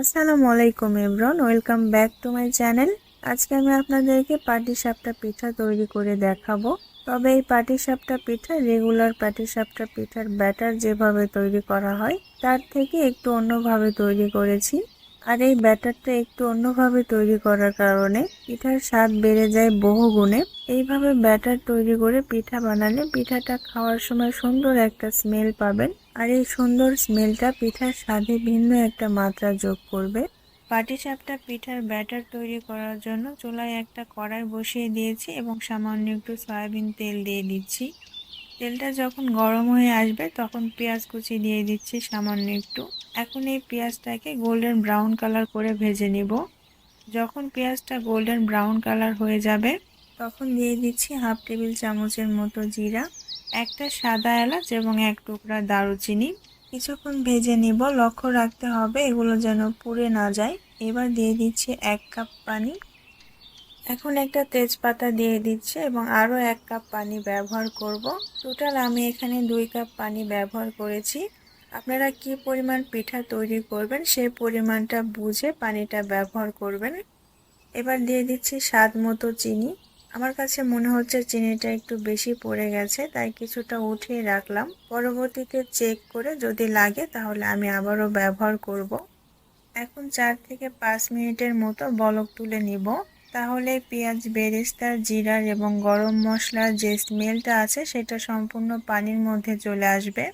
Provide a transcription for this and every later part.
আসসালামু আলাইকুম everyone welcome back to my channel. আজকে আমি আপনাদেরকে পাটিসাপটা পিঠা তৈরি করে দেখাবো। তবে এই পাটিসাপটা পিঠা রেগুলার পাটিসাপটা পিঠার ব্যাটার যেভাবে তৈরি করা হয়, তার থেকে একটু অন্যভাবে তৈরি করেছি। আর এই ব্যাটারটা একটু অন্যভাবে তৈরি করার কারণে পিঠার স্বাদ বেড়ে যায় বহু গুণে। এইভাবে ব্যাটার তৈরি করে পিঠা বানালে পিঠাটা খাওয়ার সময় সুন্দর একটা স্মেল পাবেন। আর এই সুন্দর স্মেলটা পিঠার স্বাদে ভিন্ন একটা মাত্রা যোগ করবে। পাটিসাপটা পিঠার ব্যাটার তৈরি করার জন্য চুলায় একটা কড়াই বসিয়ে দিয়েছি এবং সামান্য একটু সয়াবিন তেল দিয়ে দিচ্ছি। তেলটা যখন গরম হয়ে আসবে তখন পেঁয়াজ কুচি দিয়ে দিচ্ছি সামান্য একটু। এখন এই পেঁয়াজটাকে গোল্ডেন ব্রাউন কালার করে ভেজে নিব। যখন পেঁয়াজটা গোল্ডেন ব্রাউন কালার হয়ে যাবে, তখন দিয়ে দিচ্ছি হাফ টেবিল চামচের মতো জিরা, একটা সাদা এলাচ এবং এক টুকরা দারুচিনি। কিছুক্ষণ ভেজে নিব, লক্ষ্য রাখতে হবে এগুলো যেন পুড়ে না যায়। এবার দিয়ে দিচ্ছি এক কাপ পানি। এখন একটা তেজপাতা দিয়ে দিচ্ছে এবং আরও এক কাপ পানি ব্যবহার করব। টোটাল আমি এখানে দুই কাপ পানি ব্যবহার করেছি। আপনারা কি পরিমাণ পিঠা তৈরি করবেন সেই পরিমাণটা বুঝে পানিটা ব্যবহার করবেন। এবার দিয়ে দিচ্ছি স্বাদ মতো চিনি। আমার কাছে মনে হচ্ছে চিনিটা একটু বেশি পড়ে গেছে, তাই কিছুটা উঠিয়ে রাখলাম। পরবর্তীতে চেক করে যদি লাগে তাহলে আমি আবারও ব্যবহার করব। এখন চার থেকে পাঁচ মিনিটের মতো বলক তুলে নিব। তাহলে পেঁয়াজ বেরেস্তার জিরার এবং গরম মশলার যে স্মেলটা আছে সেটা সম্পূর্ণ পানির মধ্যে চলে আসবে।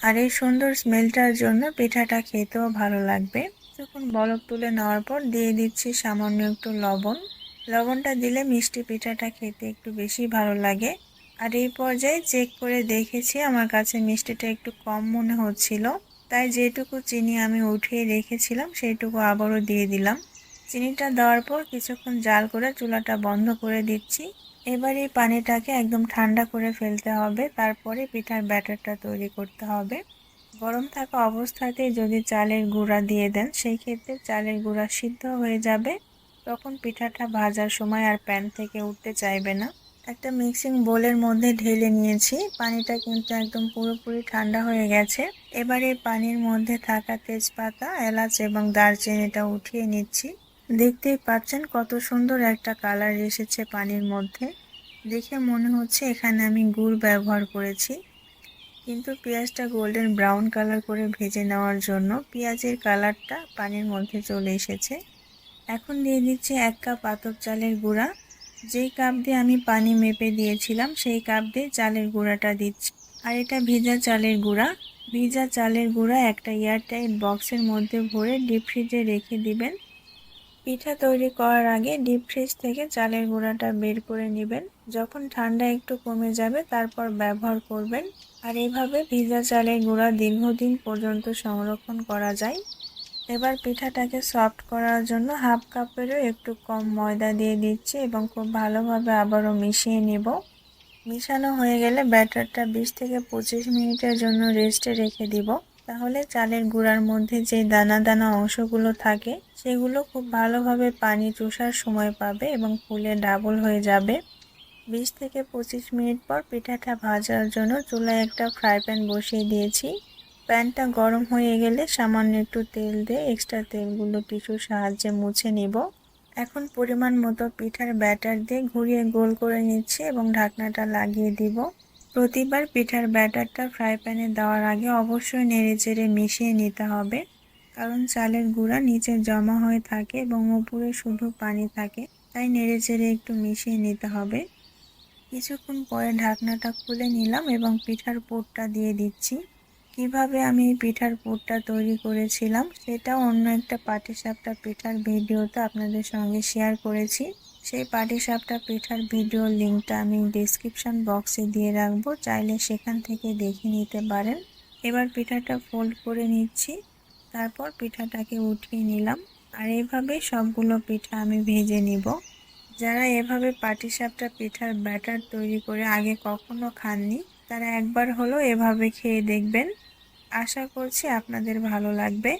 আর এই সুন্দর স্মেলটার জন্য পিঠাটা খেতেও ভালো লাগবে। যখন বলক তুলে নেওয়ার পর দিয়ে দিচ্ছি সামান্য একটু লবণ। লবণটা দিলে মিষ্টি পিঠাটা খেতে একটু বেশি ভালো লাগে। আর এই পর্যায়ে চেক করে দেখেছি আমার কাছে মিষ্টিটা একটু কম মনে হচ্ছিল। তাই যেটুকু চিনি আমি উঠিয়ে রেখেছিলাম সেইটুকু আবারও দিয়ে দিলাম। চিনিটা দেওয়ার পর কিছুক্ষণ জাল করে চুলাটা বন্ধ করে দিচ্ছি। এবার এই পানিটাকে একদম ঠান্ডা করে ফেলতে হবে। তারপরে পিঠার ব্যাটারটা তৈরি করতে হবে। গরম থাকা অবস্থাতেই যদি চালের গুঁড়া দিয়ে দেন, সেই ক্ষেত্রে চালের গুঁড়া সিদ্ধ হয়ে যাবে। তখন পিঠাটা ভাজার সময় আর প্যান থেকে উঠতে চাইবে না। একটা মিক্সিং বোলের মধ্যে ঢেলে নিয়েছি। পানিটা কিন্তু একদম পুরোপুরি ঠান্ডা হয়ে গেছে। এবারে পানির মধ্যে থাকা তেজপাতা, এলাচ এবং দারচিনিটা উঠিয়ে নিচ্ছি। দেখতেই পাচ্ছেন কত সুন্দর একটা কালার এসেছে পানির মধ্যে। দেখে মনে হচ্ছে এখানে আমি গুড় ব্যবহার করেছি। কিন্তু পেঁয়াজটা গোল্ডেন ব্রাউন কালার করে ভেজে নেওয়ার জন্য পেঁয়াজের কালারটা পানির মধ্যে চলে এসেছে। এখন দিয়ে দিচ্ছি এক কাপ আতপ চালের গুঁড়া। যেই কাপ দিয়ে আমি পানি মেপে দিয়েছিলাম, সেই কাপ দিয়ে চালের গুঁড়াটা দিচ্ছি। আর এটা ভিজা চালের গুঁড়া। ভিজা চালের গুঁড়া একটা এয়ারটাইট বক্সের মধ্যে ভরে ডিপ ফ্রিজে রেখে দিবেন। পিঠা তৈরি করার আগে ডিপ ফ্রিজ থেকে চালের গুঁড়াটা বের করে নেবেন। যখন ঠান্ডা একটু কমে যাবে, তারপর ব্যবহার করবেন। আর এইভাবে ভিজা চালের গুঁড়া দীর্ঘদিন পর্যন্ত সংরক্ষণ করা যায়। এবার পিঠাটাকে সফট করার জন্য হাফ কাপেরও একটু কম ময়দা দিয়ে দিচ্ছি এবং খুব ভালোভাবে আবারও মিশিয়ে নেব। মিশানো হয়ে গেলে ব্যাটারটা বিশ থেকে পঁচিশ মিনিটের জন্য রেস্টে রেখে দিব। তাহলে চালের গুঁড়ার মধ্যে যে দানা দানা অংশগুলো থাকে, সেগুলো খুব ভালোভাবে পানি চুষার সময় পাবে এবং ফুলে ডাবল হয়ে যাবে। বিশ থেকে পঁচিশ মিনিট পর পিঠাটা ভাজার জন্য চুলায় একটা ফ্রাই প্যান বসিয়ে দিয়েছি। প্যানটা গরম হয়ে গেলে সামান্য একটু তেল দিয়ে এক্সট্রা তেলগুলো টিস্যুর সাহায্যে মুছে নিব। এখন পরিমাণ মতো পিঠার ব্যাটার দিয়ে ঘুরিয়ে গোল করে নিচ্ছি এবং ঢাকনাটা লাগিয়ে দিব। প্রতিবার পিঠার ব্যাটারটা ফ্রাই প্যানে দেওয়ার আগে অবশ্যই নেড়ে চেড়ে মিশিয়ে নিতে হবে, কারণ চালের গুঁড়া নিচে জমা হয়ে থাকে এবং উপরে শুধু পানি থাকে, তাই নেড়ে চেড়ে একটু মিশিয়ে নিতে হবে। কিছুক্ষণ পরে ঢাকনাটা খুলে নিলাম এবং পিঠার পোটটা দিয়ে দিচ্ছি। কীভাবে আমি পিঠার পুরটা তৈরি করেছিলাম সেটা অন্য একটা পাটিসাপটা পিঠার ভিডিওতে আপনাদের সঙ্গে শেয়ার করেছি। সেই পাটিসাপটা পিঠার ভিডিও লিঙ্কটা আমি ডিসক্রিপশান বক্সে দিয়ে রাখব। চাইলে সেখান থেকে দেখে নিতে পারেন। এবার পিঠাটা ফোল্ড করে নিচ্ছি। তারপর পিঠাটাকে উঠিয়ে নিলাম। আর এইভাবে সবগুলো পিঠা আমি ভেজে নিব। যারা এভাবে পাটিসাপটা পিঠার ব্যাটার তৈরি করে আগে কখনো খাননি, তারা একবার হলো এভাবে খেয়ে দেখবেন। আশা করছি আপনাদের ভালো লাগবে।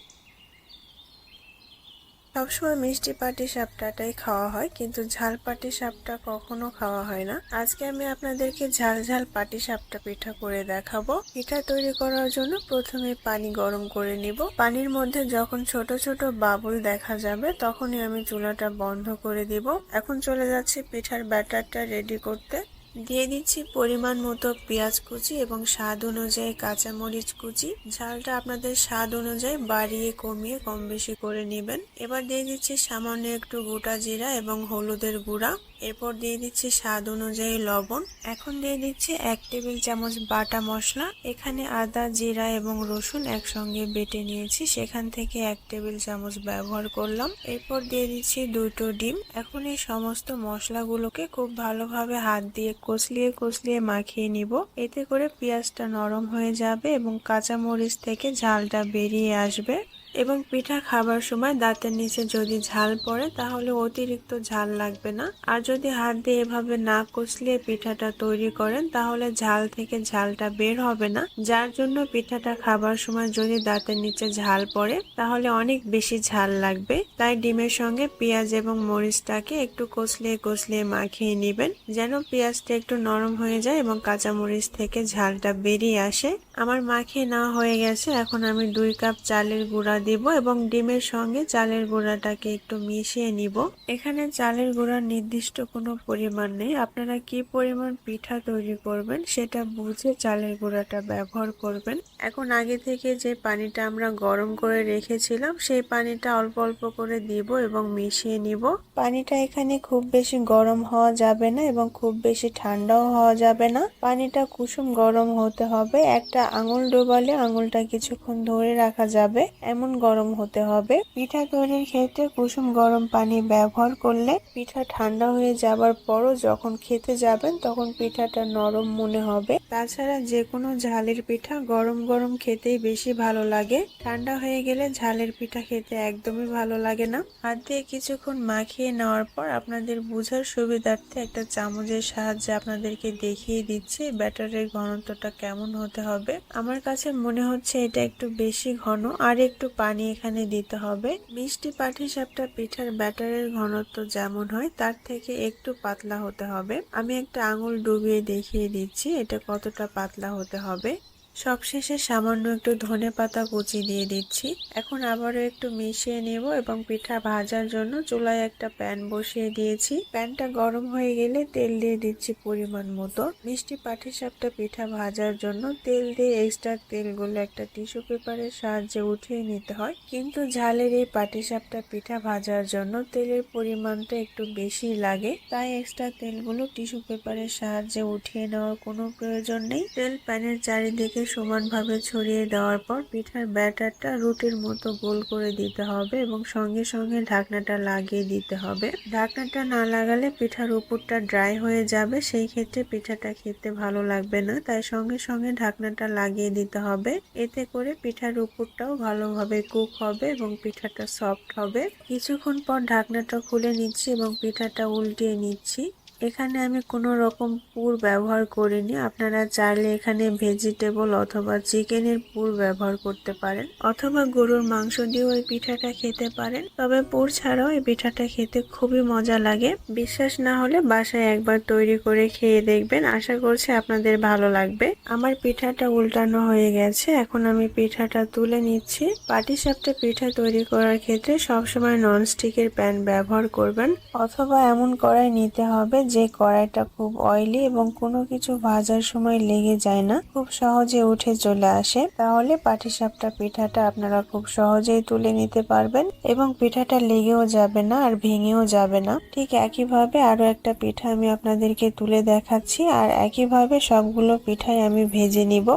সবসময় মিষ্টি পাটি সাপটাটাই খাওয়া হয়, কিন্তু ঝাল পাটি সাপটা কখনো খাওয়া হয় না। আজকে আমি আপনাদেরকে ঝাল ঝাল পাটি সাপটা পিঠা করে দেখাবো। পিঠা তৈরি করার জন্য প্রথমে পানি গরম করে নিব। পানির মধ্যে যখন ছোট ছোট বাবুল দেখা যাবে, তখনই আমি চুলাটা বন্ধ করে দিব। এখন চলে যাচ্ছে পিঠার ব্যাটারটা রেডি করতে। দিয়ে দিচ্ছি পরিমাণ মতো পেঁয়াজ কুচি এবং স্বাদ অনুযায়ী কাঁচামরিচ কুচি। ঝালটা আপনাদের স্বাদ অনুযায়ী বাড়িয়ে কমিয়ে কম বেশি করে নেবেন। এবার দিয়ে দিচ্ছি সামান্য একটু গোটা জিরা এবং হলুদের গুঁড়া। এরপর দিয়ে দিচ্ছি স্বাদ অনুযায়ী লবণ। এখন দিয়ে দিচ্ছি এক টেবিল চামচ বাটা মশলা। এখানে আদা, জিরা এবং রসুন একসঙ্গে বেটে নিয়েছি। সেখান থেকে এক টেবিল চামচ ব্যবহার করলাম। এরপর দিয়ে দিচ্ছি দুটো ডিম। এখন এই সমস্ত মশলাগুলোকে খুব ভালোভাবে হাত দিয়ে কষলিয়ে কষলিয়ে মাখিয়ে নিব। এতে করে পেঁয়াজটা নরম হয়ে যাবে এবং কাঁচামরিচ থেকে ঝালটা বেরিয়ে আসবে। এবং পিঠা খাবার সময় দাঁতের নিচে যদি ঝাল পড়ে, তাহলে অতিরিক্ত ঝাল লাগবে না। আর যদি হাত দিয়ে এভাবে না কষলিয়ে পিঠাটা তৈরি করেন, তাহলে ঝাল থেকে ঝালটা বের হবে না। যার জন্য পিঠাটা খাবার সময় যদি দাঁতের নিচে ঝাল পড়ে, তাহলে অনেক বেশি ঝাল লাগবে। তাই ডিমের সঙ্গে পেঁয়াজ এবং মরিচটাকে একটু কষলিয়ে কষলিয়ে মাখিয়ে নেবেন, যেন পেঁয়াজটা একটু নরম হয়ে যায় এবং কাঁচা মরিচ থেকে ঝালটা বেরিয়ে আসে। আমার মাখিয়ে না হয়ে গেছে। এখন আমি দুই কাপ চালের গুঁড়া দিব এবং ডিমের সঙ্গে চালের গুঁড়াটাকে একটু মিশিয়ে নিব। এখানে চালের গুঁড়ার নির্দিষ্ট কোনো পরিমাণ নেই। আপনারা কি পরিমাণ পিঠা তৈরি করবেন সেটা বুঝে চালের গুঁড়াটা ব্যবহার করবেন। এখন আগে থেকে যে পানিটা আমরা গরম করে রেখেছিলাম, সেই পানিটা অল্প অল্প করে দিব এবং মিশিয়ে নিব। পানিটা এখানে খুব বেশি গরম হওয়া যাবে না এবং খুব বেশি ঠান্ডাও হওয়া যাবে না। পানিটা কুসুম গরম হতে হবে। একটা আঙুল ডোবালে আঙুলটা কিছুক্ষণ ধরে রাখা যাবে। এমন গরম হতে হবে। পিঠা তৈরির ক্ষেত্রে কুসুম গরম পানি ব্যবহার করলে পিঠা ঠান্ডা হয়ে যাবার পরও যখন খেতে যাবেন তখন পিঠাটা নরম মনে হবে। তাছাড়া যে কোনো ঝালের পিঠা গরম গরম খেতেই বেশি ভালো লাগে। ঠান্ডা হয়ে গেলে ঝালের পিঠা খেতে একদমই ভালো লাগে না। হাত দিয়ে কিছুক্ষণ মাখিয়ে নেওয়ার পর আপনাদের বোঝার সুবিধার্থে একটা চামচের সাহায্যে আপনাদেরকে দেখিয়ে দিচ্ছি ব্যাটারের ঘনত্বটা কেমন হতে হবে। আমার কাছে মনে হচ্ছে এটা একটু বেশি ঘন আর একটু পানি এখানে দিতে হবে। মিষ্টি পাটিসাপটা পিঠার ব্যাটারের ঘনত্ব যেমন হয়, তার থেকে একটু পাতলা হতে হবে। আমি একটা আঙুল ডুবিয়ে দেখিয়ে দিচ্ছি, এটা কতটা পাতলা হতে হবে। সবশেষে সামান্য একটু ধনে পাতা কুচি দিয়ে দিচ্ছি। এখন আবারও একটু মিশিয়ে নেব এবং পিঠা ভাজার জন্য চুলায় একটা প্যান বসিয়ে দিয়েছি। প্যানটা গরম হয়ে গেলে তেল দিয়ে দিচ্ছি পরিমাণ মতো। মিষ্টি পাটিসাপটা পিঠা ভাজার জন্য তেল দিয়ে এক্সট্রা তেলগুলো একটা টিস্যু পেপারের সাহায্যে উঠিয়ে নিতে হয়। কিন্তু ঝালের এই পাটিসাপটা পিঠা ভাজার জন্য তেলের পরিমাণটা একটু বেশি লাগে। তাই এক্সট্রা তেলগুলো টিস্যু পেপারের সাহায্যে উঠিয়ে নেওয়ার কোনো প্রয়োজন নেই। তেল প্যানের চারিদিকে সমানভাবে ছড়িয়ে দেওয়ার পর পিঠার ব্যাটারটা রুটির মতো গোল করে দিতে হবে এবং সঙ্গে সঙ্গে ঢাকনাটা লাগিয়ে দিতে হবে। ঢাকনাটা না লাগালে পিঠার উপরটা ড্রাই হয়ে যাবে, সেই ক্ষেত্রে পিঠাটা খেতে ভালো লাগবে না, তাই সঙ্গে সঙ্গে ঢাকনাটা লাগিয়ে দিতে হবে। এতে করে পিঠার উপরটাও ভালোভাবে কুক হবে এবং পিঠাটা সফট হবে। কিছুক্ষণ পর ঢাকনাটা খুলে নিচ্ছি এবং পিঠাটা উল্টিয়ে নিচ্ছি। এখানে আমি কোনো রকম পুর ব্যবহার করিনি। আপনারা চাইলে এখানে ভেজিটেবল অথবা চিকেনের পুর ব্যবহার করতে পারেন অথবা গরুর মাংস দিয়েও এই পিঠাটা খেতে পারেন। তবে পুর ছাড়াও এই পিঠাটা খেতে খুবই মজা লাগে। বিশ্বাস না হলে বাসায় একবার তৈরি করে খেয়ে দেখবেন। আশা করছি আপনাদের ভালো লাগবে। আমার পিঠাটা উল্টানো হয়ে গেছে। এখন আমি পিঠাটা তুলে নিচ্ছি। পাটিসাপটা পিঠা তৈরি করার ক্ষেত্রে সবসময় ননস্টিকের প্যান ব্যবহার করবেন অথবা এমন কড়াই নিতে হবে যে কড়াইটা খুব অয়েলি এবং কোনো কিছু ভাজার সময় লেগে যায় না, খুব সহজে উঠে চলে আসে। তাহলে পাটিসাপটা পিঠাটা আপনারা খুব সহজেই তুলে নিতে পারবেন এবং পিঠাটা লেগেও যাবে না আর ভেঙেও যাবে না। ঠিক একইভাবে আরও একটা পিঠা আমি আপনাদেরকে তুলে দেখাচ্ছি আর একইভাবে সবগুলো পিঠাই আমি ভেজে নিব।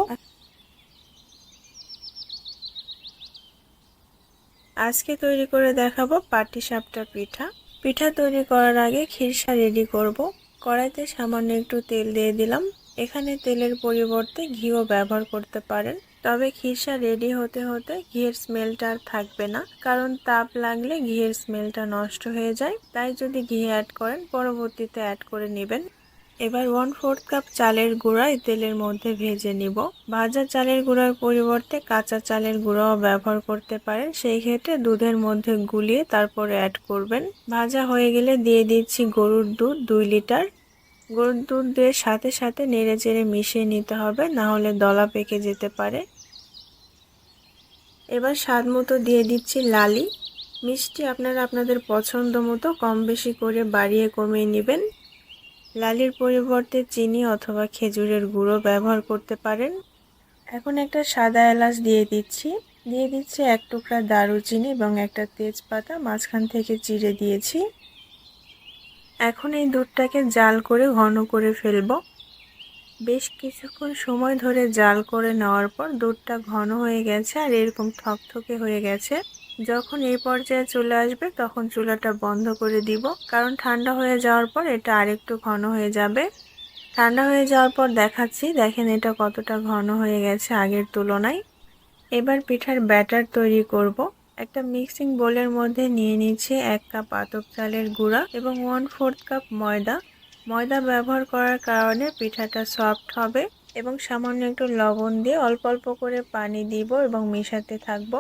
আজকে তৈরি করে দেখাবো পাটিসাপটা পিঠা। পিঠা তৈরি করার আগে খিরসা রেডি করব। কড়াইতে সামান্য একটু তেল দিয়ে দিলাম। এখানে তেলের পরিবর্তে ঘিও ব্যবহার করতে পারেন। তবে খিরসা রেডি হতে হতে ঘিয়ের স্মেলটা আর থাকবে না, কারণ তাপ লাগলে ঘিয়ের স্মেলটা নষ্ট হয়ে যায়। তাই যদি ঘি অ্যাড করেন, পরবর্তীতে অ্যাড করে নেবেন। এবার ওয়ান ফোর্থ কাপ চালের গুঁড়া এই তেলের মধ্যে ভেজে নিব। ভাজা চালের গুঁড়ার পরিবর্তে কাঁচা চালের গুঁড়াও ব্যবহার করতে পারেন। সেই ক্ষেত্রে দুধের মধ্যে গুলিয়ে তারপরে অ্যাড করবেন। ভাজা হয়ে গেলে দিয়ে দিচ্ছি গরুর দুধ দুই লিটার। গরুর দুধ দিয়ে সাথে সাথে নেড়ে চেড়ে মিশিয়ে নিতে হবে, না হলে দলা পেকে যেতে পারে। এবার স্বাদ মতো দিয়ে দিচ্ছি লালি। মিষ্টি আপনারা আপনাদের পছন্দ মতো কম বেশি করে বাড়িয়ে কমিয়ে নেবেন। লালির পরিবর্তে চিনি অথবা খেজুরের গুঁড়ো ব্যবহার করতে পারেন। এখন একটা সাদা এলাচ দিয়ে দিচ্ছি। দিয়ে দিচ্ছি এক টুকরা দারুচিনি এবং একটা তেজপাতা, মাঝখান থেকে চিড়ে দিয়েছি। এখন এই দুধটাকে জাল করে ঘন করে ফেলব। বেশ কিছুক্ষণ সময় ধরে জাল করে নেওয়ার পর দুধটা ঘন হয়ে গেছে আর এরকম থকথকে হয়ে গেছে। যখন এই পর্যায়ে চলে আসবে, তখন চুলাটা বন্ধ করে দিব। কারণ ঠান্ডা হয়ে যাওয়ার পর এটা আরেকটু ঘন হয়ে যাবে। ঠান্ডা হয়ে যাওয়ার পর দেখাচ্ছি, দেখেন এটা কতটা ঘন হয়ে গেছে আগের তুলনায়। এবার পিঠার ব্যাটার তৈরি করব। একটা মিক্সিং বোলের মধ্যে নিয়ে নিচ্ছে এক কাপ আতপ চালের গুঁড়া এবং ওয়ান ফোর্থ কাপ ময়দা। ময়দা ব্যবহার করার কারণে পিঠাটা সফট হবে এবং সামান্য একটু লবণ দিয়ে অল্প অল্প করে পানি দিব এবং মেশাতে থাকব।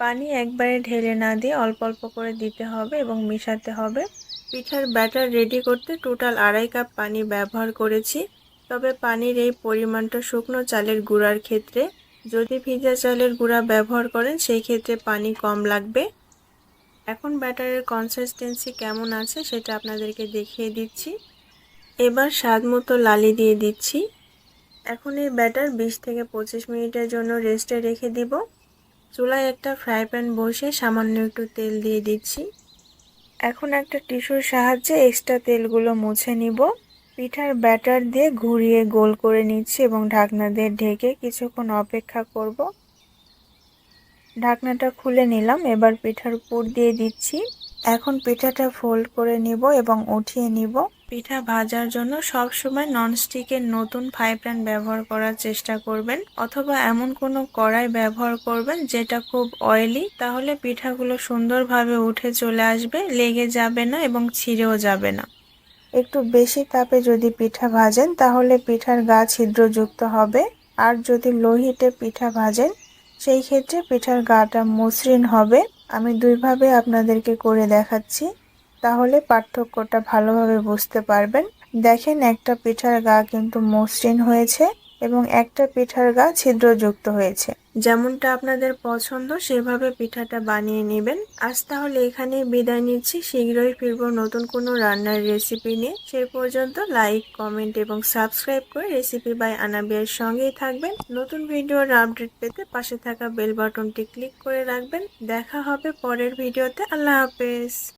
পানি একবারে ঢেলে না দিয়ে অল্প অল্প করে দিতে হবে এবং মেশাতে হবে। পিঠার ব্যাটার রেডি করতে টোটাল আড়াই কাপ পানি ব্যবহার করেছি। তবে পানির এই পরিমাণটা শুকনো চালের গুঁড়ার ক্ষেত্রে। যদি ভিজা চালের গুঁড়া ব্যবহার করেন, সেই ক্ষেত্রে পানি কম লাগবে। এখন ব্যাটারের কনসিস্টেন্সি কেমন আছে সেটা আপনাদেরকে দেখিয়ে দিচ্ছি। এবার স্বাদ মতো লালি দিয়ে দিচ্ছি। এখন এই ব্যাটার বিশ থেকে পঁচিশ মিনিটের জন্য রেস্টে রেখে দিব। চুলায় একটা ফ্রাই প্যান বসে সামান্য একটু তেল দিয়ে দিচ্ছি। এখন একটা টিস্যুর সাহায্যে এক্সট্রা তেলগুলো মুছে নিব। পিঠার ব্যাটার দিয়ে ঘুরিয়ে গোল করে নিচ্ছি এবং ঢাকনা দিয়ে ঢেকে কিছুক্ষণ অপেক্ষা করব। ঢাকনাটা খুলে নিলাম, এবার পিঠার পুর দিয়ে দিচ্ছি। এখন পিঠাটা ফোল্ড করে নিব এবং উঠিয়ে নিব। পিঠা ভাজার জন্য সব সময় ননস্টিকের নতুন ফ্রাই প্যান ব্যবহার করার চেষ্টা করবেন, অথবা এমন কোনো কড়াই ব্যবহার করবেন যেটা খুব অয়েলি তাহলে পিঠাগুলো সুন্দরভাবে উঠে চলে আসবে, লেগে যাবে না এবং ছিঁড়েও যাবে না। একটু বেশি তাপে যদি পিঠা ভাজেন, তাহলে পিঠার গা ছিদ্রযুক্ত হবে, আর যদি লোহিতে পিঠা ভাজেন, সেই ক্ষেত্রে পিঠার গাটা মসৃণ হবে। আমি দুইভাবে আপনাদেরকে করে দেখাচ্ছি। তাহলে পার্থক্যটা ভালোভাবে বুঝতে পারবেন। দেখেন একটা পিঠার গা কিন্তু মসৃণ হয়েছে এবং একটা পিঠার গা ছিদ্রযুক্ত হয়েছে। যেমনটা আপনাদের পছন্দ, সেভাবে পিঠাটা বানিয়ে নেবেন। আজ তাহলে এখানে বিদায় নিচ্ছি। শীঘ্রই ফিরবো নতুন কোনো রান্নার রেসিপি নিয়ে। সে পর্যন্ত লাইক, কমেন্ট এবং সাবস্ক্রাইব করে রেসিপি বাই আনাবিয়ার সঙ্গেই থাকবেন। নতুন ভিডিওর আপডেট পেতে পাশে থাকা বেল বাটনটি ক্লিক করে রাখবেন। দেখা হবে পরের ভিডিওতে। আল্লাহ হাফেজ।